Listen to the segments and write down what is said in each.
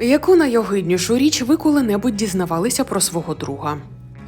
Яку найогиднішу річ ви коли-небудь дізнавалися про свого друга?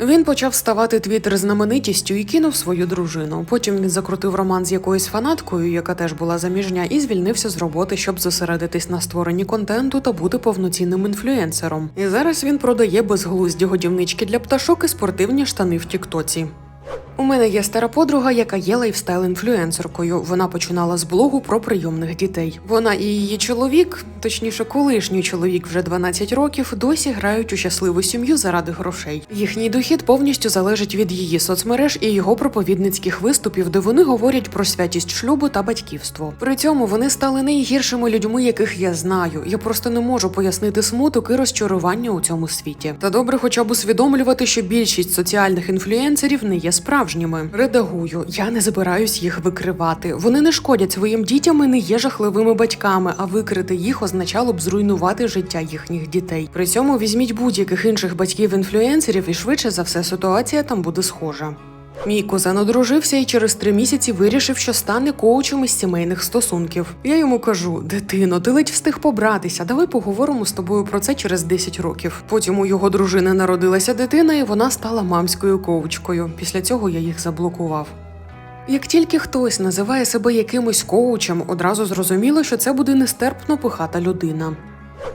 Він почав ставати твіттер знаменитістю і кинув свою дружину. Потім він закрутив роман з якоюсь фанаткою, яка теж була заміжня, і звільнився з роботи, щоб зосередитись на створенні контенту та бути повноцінним інфлюенсером. І зараз він продає безглузді годівнички для пташок і спортивні штани в Тіктоці. У мене є стара подруга, яка є лайфстайл-інфлюенсеркою. Вона починала з блогу про прийомних дітей. Вона і її чоловік, точніше, колишній чоловік вже 12 років, досі грають у щасливу сім'ю заради грошей. Їхній дохід повністю залежить від її соцмереж і його проповідницьких виступів, де вони говорять про святість шлюбу та батьківство. При цьому вони стали найгіршими людьми, яких я знаю. Я просто не можу пояснити смуток і розчарування у цьому світі. Та добре, хоча б усвідомлювати, що більшість соціальних інфлюенсерів не є справжніми. Редагую, я не збираюсь їх викривати. Вони не шкодять своїм дітям і не є жахливими батьками, а викрити їх означало б зруйнувати життя їхніх дітей. При цьому візьміть будь-яких інших батьків-інфлюенсерів, і швидше за все ситуація там буде схожа. Мій кузен одружився і через три місяці вирішив, що стане коучем із сімейних стосунків. Я йому кажу: дитино, ти ледь встиг побратися. Давай поговоримо з тобою про це через 10 років. Потім у його дружини народилася дитина, і вона стала мамською коучкою. Після цього я їх заблокував. Як тільки хтось називає себе якимось коучем, одразу зрозуміло, що це буде нестерпно пихата людина.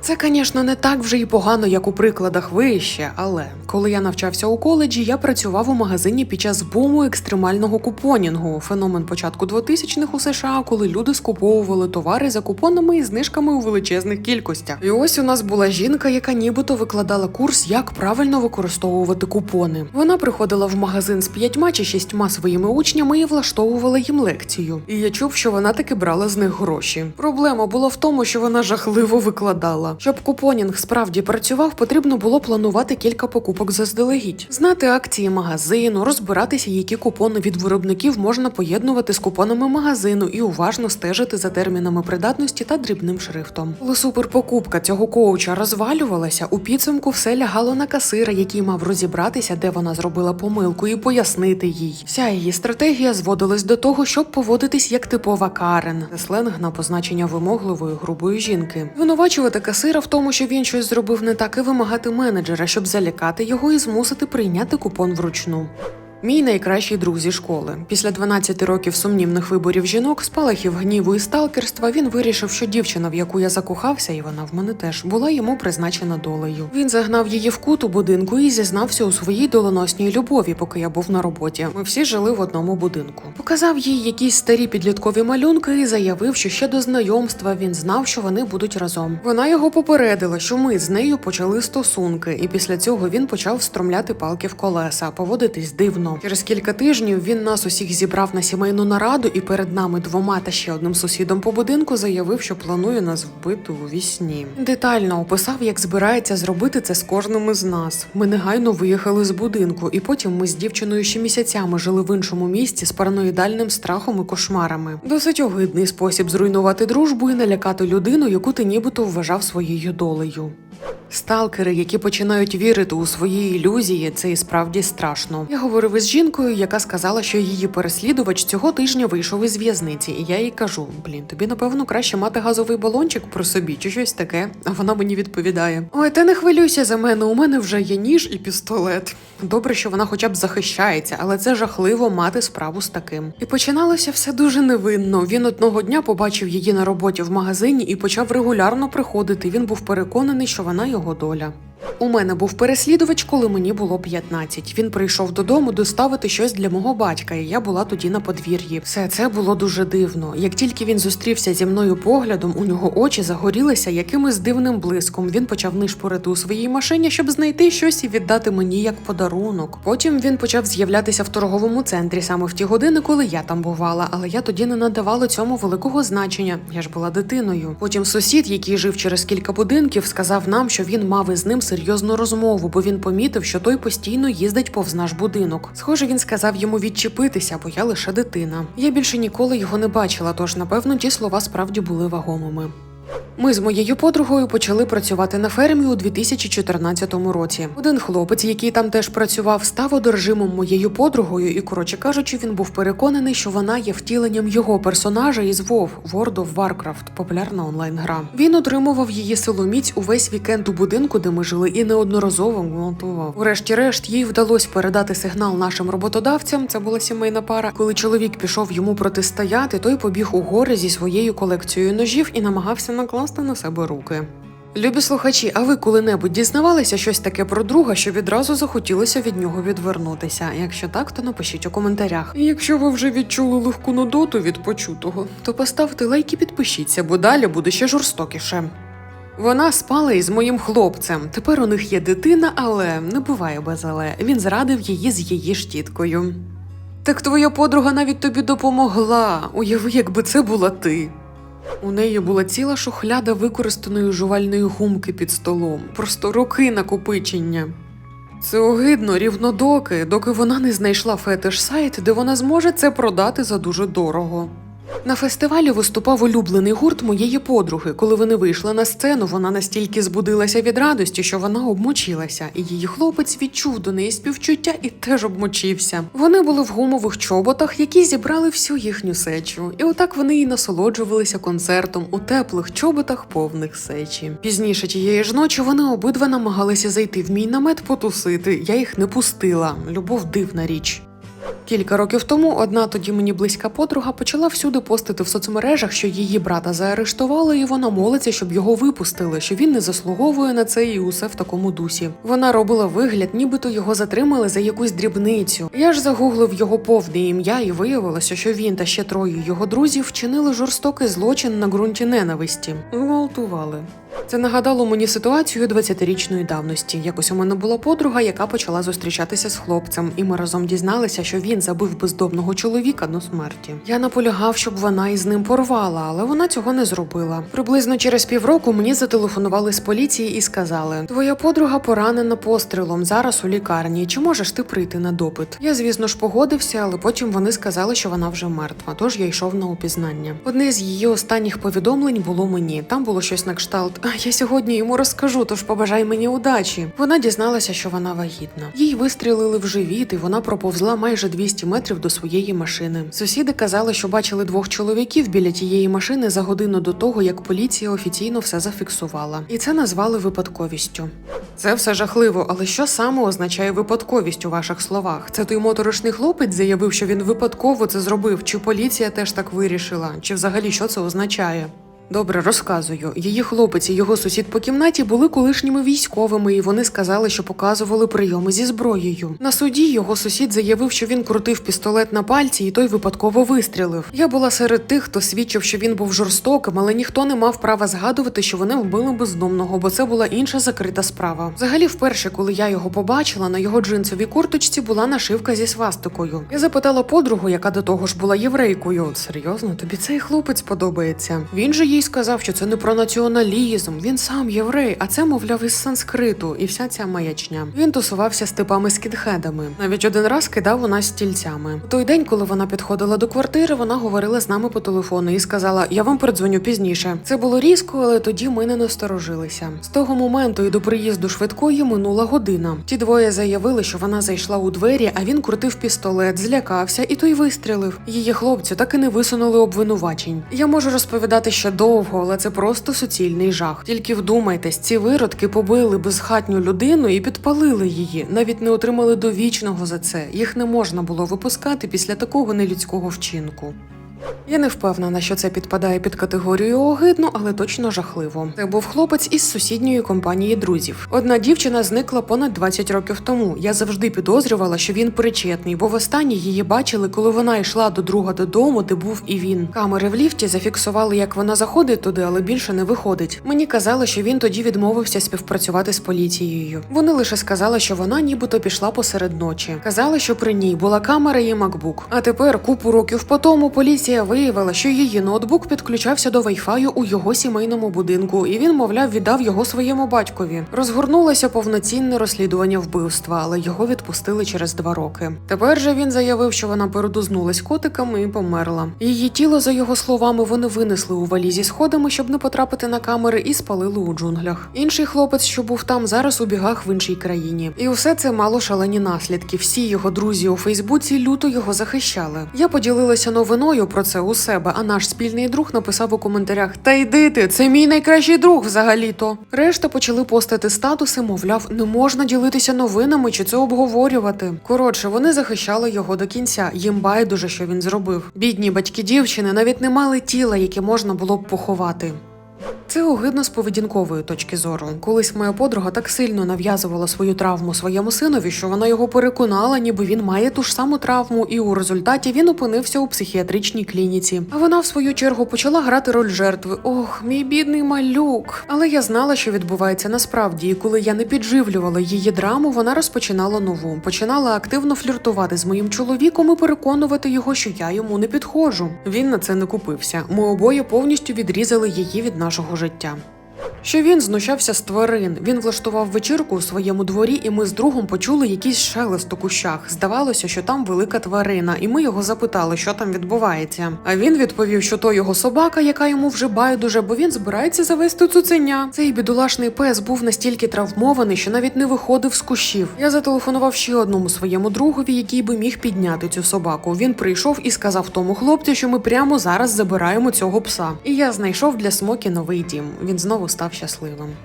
Це, звісно, не так вже і погано, як у прикладах вище, але коли я навчався у коледжі, я працював у магазині під час буму екстремального купонінгу, феномен початку 2000-х у США, коли люди скуповували товари за купонами і знижками у величезних кількостях. І ось у нас була жінка, яка нібито викладала курс, як правильно використовувати купони. Вона приходила в магазин з п'ятьма чи шістьма своїми учнями і влаштовувала їм лекцію. І я чув, що вона таки брала з них гроші. Проблема була в тому, що вона жахливо викладала. Щоб купонінг справді працював, потрібно було планувати кілька покупок заздалегідь, знати акції магазину, розбиратися, які купони від виробників можна поєднувати з купонами магазину і уважно стежити за термінами придатності та дрібним шрифтом. Коли суперпокупка цього коуча розвалювалася, у підсумку все лягало на касира, який мав розібратися, де вона зробила помилку, і пояснити їй. Вся її стратегія зводилась до того, щоб поводитись як типова Карен, сленг на позначення вимогливої грубої жінки. Звинувачувати касира в тому, що він щось зробив не так, і вимагати менеджера, щоб залякати його і змусити прийняти купон вручну. Мій найкращий друг зі школи. Після 12 років сумнівних виборів жінок, спалахів гніву і сталкерства, він вирішив, що дівчина, в яку я закохався, і вона в мене теж була йому призначена долею. Він загнав її в кут у будинку і зізнався у своїй доленосній любові, поки я був на роботі. Ми всі жили в одному будинку. Показав їй якісь старі підліткові малюнки і заявив, що ще до знайомства він знав, що вони будуть разом. Вона його попередила, що ми з нею почали стосунки, і після цього він почав встромляти палки в колеса, поводитись дивно. Через кілька тижнів він нас усіх зібрав на сімейну нараду і перед нами двома та ще одним сусідом по будинку заявив, що планує нас вбити у вісні. Детально описав, як збирається зробити це з кожним із нас. Ми негайно виїхали з будинку, і потім ми з дівчиною ще місяцями жили в іншому місті з параноїдальним страхом і кошмарами. Досить огидний спосіб зруйнувати дружбу і налякати людину, яку ти нібито вважав своєю долею. Сталкери, які починають вірити у свої ілюзії, це і справді страшно. Я говорив із жінкою, яка сказала, що її переслідувач цього тижня вийшов із в'язниці, і я їй кажу: блін, тобі напевно краще мати газовий балончик про собі чи щось таке. А вона мені відповідає: Ой, ти не хвилюйся за мене, у мене вже є ніж і пістолет. Добре, що вона хоча б захищається, але це жахливо мати справу з таким. І починалося все дуже невинно. Він одного дня побачив її на роботі в магазині і почав регулярно приходити. Він був переконаний, що вона його доля. У мене був переслідувач, коли мені було 15. Він прийшов додому доставити щось для мого батька, і я була тоді на подвір'ї. Все це було дуже дивно. Як тільки він зустрівся зі мною поглядом, у нього очі загорілися якимось дивним блиском. Він почав нишпорити у своїй машині, щоб знайти щось і віддати мені як подарунок. Потім він почав з'являтися в торговому центрі саме в ті години, коли я там бувала, але я тоді не надавала цьому великого значення. Я ж була дитиною. Потім сусід, який жив через кілька будинків, сказав нам, що він мав із ним серйозну розмову, бо він помітив, що той постійно їздить повз наш будинок. Схоже, він сказав йому відчепитися, бо я лише дитина. Я більше ніколи його не бачила, тож напевно ті слова справді були вагомими. Ми з моєю подругою почали працювати на фермі у 2014 році. Один хлопець, який там теж працював, став одержимим моєю подругою, і, коротше кажучи, він був переконаний, що вона є втіленням його персонажа із WoW World of Warcraft, популярна онлайн-гра. Він отримував її силоміць увесь вікенд у будинку, де ми жили, і неодноразово гвалтував. Врешті-решт, їй вдалося передати сигнал нашим роботодавцям. Це була сімейна пара. Коли чоловік пішов йому протистояти, той побіг у гори зі своєю колекцією ножів і намагався накласти на себе руки. Любі слухачі, а ви коли-небудь дізнавалися щось таке про друга, що відразу захотілося від нього відвернутися? Якщо так, то напишіть у коментарях. І якщо ви вже відчули легку нудоту від почутого, то поставте лайк і підпишіться, бо далі буде ще жорстокіше. Вона спала із моїм хлопцем. Тепер у них є дитина, але не буває без але. Він зрадив її з її штіткою. Так твоя подруга навіть тобі допомогла. Уяви, якби це була ти. У неї була ціла шухляда використаної жувальної гумки під столом, просто роки накопичення. Це огидно рівно доки, вона не знайшла фетиш-сайт, де вона зможе це продати за дуже дорого. На фестивалі виступав улюблений гурт моєї подруги. Коли вони вийшли на сцену, вона настільки збудилася від радості, що вона обмочилася, і її хлопець відчув до неї співчуття і теж обмочився. Вони були в гумових чоботах, які зібрали всю їхню сечу. І отак вони і насолоджувалися концертом у теплих чоботах, повних сечі. Пізніше тієї ж ночі вони обидва намагалися зайти в мій намет потусити. Я їх не пустила. Любов дивна річ. Кілька років тому одна тоді мені близька подруга почала всюди постити в соцмережах, що її брата заарештували, і вона молиться, щоб його випустили, що він не заслуговує на це і усе в такому дусі. Вона робила вигляд, нібито його затримали за якусь дрібницю. Я ж загуглив його повне ім'я, і виявилося, що він та ще троє його друзів вчинили жорстокий злочин на ґрунті ненависті. Гвалтували. Це нагадало мені ситуацію 20-річної давності. Якось у мене була подруга, яка почала зустрічатися з хлопцем, і ми разом дізналися, що він забив бездомного чоловіка до смерті. Я наполягав, щоб вона із ним порвала, але вона цього не зробила. Приблизно через півроку мені зателефонували з поліції і сказали: Твоя подруга поранена пострілом зараз у лікарні. Чи можеш ти прийти на допит? Я, звісно ж, погодився, але потім вони сказали, що вона вже мертва. Тож я йшов на опізнання. Одне з її останніх повідомлень було мені. Там було щось на кшталт. «А, Я сьогодні йому розкажу, тож побажай мені удачі. Вона дізналася, що вона вагітна. Їй вистрілили в живіт, і вона проповзла майже 200 метрів до своєї машини. Сусіди казали, що бачили двох чоловіків біля тієї машини за годину до того, як поліція офіційно все зафіксувала. І це назвали випадковістю. Це все жахливо, але що саме означає випадковість у ваших словах? Це той моторошний хлопець заявив, що він випадково це зробив, чи поліція теж так вирішила, чи взагалі що це означає? Добре, розказую. Її хлопець і його сусід по кімнаті були колишніми військовими, і вони сказали, що показували прийоми зі зброєю. На суді його сусід заявив, що він крутив пістолет на пальці, і той випадково вистрілив. Я була серед тих, хто свідчив, що він був жорстоким, але ніхто не мав права згадувати, що вони вбили бездомного, бо це була інша закрита справа. Взагалі, вперше, коли я його побачила, на його джинсовій курточці була нашивка зі свастикою. Я запитала подругу, яка до того ж була єврейкою. Серйозно, тобі цей хлопець подобається? Він же їй сказав, що це не про націоналізм. Він сам єврей, а це, мовляв, із санскриту, і вся ця маячня. Він тусувався з типами скідхедами. Навіть один раз кидав у нас стільцями. У той день, коли вона підходила до квартири, вона говорила з нами по телефону і сказала: Я вам передзвоню пізніше. Це було різко, але тоді ми не насторожилися. З того моменту і до приїзду швидкої минула година. Ті двоє заявили, що вона зайшла у двері, а він крутив пістолет, злякався, і той вистрілив. Її хлопцю так і не висунули обвинувачень. Я можу розповідати ще довго, але це просто суцільний жах. Тільки вдумайтесь, ці виродки побили безхатню людину і підпалили її, навіть не отримали довічного за це. Їх не можна було випускати після такого нелюдського вчинку. Я не впевнена, що це підпадає під категорію огидно, але точно жахливо. Це був хлопець із сусідньої компанії друзів. Одна дівчина зникла понад 20 років тому. Я завжди підозрювала, що він причетний, бо востаннє її бачили, коли вона йшла до друга додому, де був і він. Камери в ліфті зафіксували, як вона заходить туди, але більше не виходить. Мені казали, що він тоді відмовився співпрацювати з поліцією. Вони лише сказали, що вона нібито пішла посеред ночі. Казали, що при ній була камера і макбук. А тепер, купу років по тому, поліція Поліція виявила, що її ноутбук підключався до Wi-Fi у його сімейному будинку, і він, мовляв, віддав його своєму батькові. Розгорнулося повноцінне розслідування вбивства, але його відпустили через два роки. Тепер же він заявив, що вона передознулась котиками і померла. Її тіло, за його словами, вони винесли у валізі сходами, щоб не потрапити на камери, і спалили у джунглях. Інший хлопець, що був там, зараз у бігах в іншій країні. І усе це мало шалені наслідки. Всі його друзі у Фейсбуці люто його захищали. Я поділилася новиною про це у себе, а наш спільний друг написав у коментарях: Та йди ти, це мій найкращий друг взагалі-то. Решта почали постати статуси, мовляв, не можна ділитися новинами чи це обговорювати. Коротше, вони захищали його до кінця. Їм байдуже, що він зробив. Бідні батьки дівчини навіть не мали тіла, яке можна було б поховати. Це огидно з поведінкової точки зору. Колись моя подруга так сильно нав'язувала свою травму своєму синові, що вона його переконала, ніби він має ту ж саму травму, і у результаті він опинився у психіатричній клініці. А вона, в свою чергу, почала грати роль жертви. Ох, мій бідний малюк. Але я знала, що відбувається насправді, і коли я не підживлювала її драму, вона розпочинала нову, починала активно фліртувати з моїм чоловіком і переконувати його, що я йому не підходжу. Він на це не купився. Ми обоє повністю відрізали її від нашого життя життя. Що він знущався з тварин. Він влаштував вечірку у своєму дворі, і ми з другом почули якийсь шелест у кущах. Здавалося, що там велика тварина, і ми його запитали, що там відбувається. А він відповів, що то його собака, яка йому вже байдуже, бо він збирається завести цуценя. Цей бідолашний пес був настільки травмований, що навіть не виходив з кущів. Я зателефонував ще одному своєму другові, який би міг підняти цю собаку. Він прийшов і сказав тому хлопцю, що ми прямо зараз забираємо цього пса. І я знайшов для Смокі новий дім. Він знову став щасливим.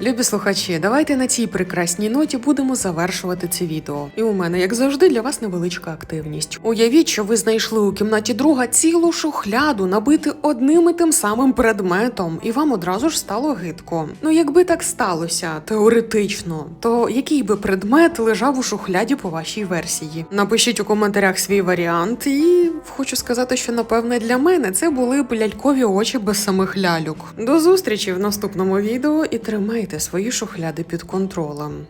Любі слухачі, давайте на цій прекрасній ноті будемо завершувати це відео. І у мене, як завжди, для вас невеличка активність. Уявіть, що ви знайшли у кімнаті друга цілу шухляду, набити одним і тим самим предметом, і вам одразу ж стало гидко. Ну, якби так сталося, теоретично, то який би предмет лежав у шухляді по вашій версії? Напишіть у коментарях свій варіант, і хочу сказати, що напевне для мене це були б лялькові очі без самих ляльок. До зустрічі в наступному відео і тримайте свої шухляди під контролем.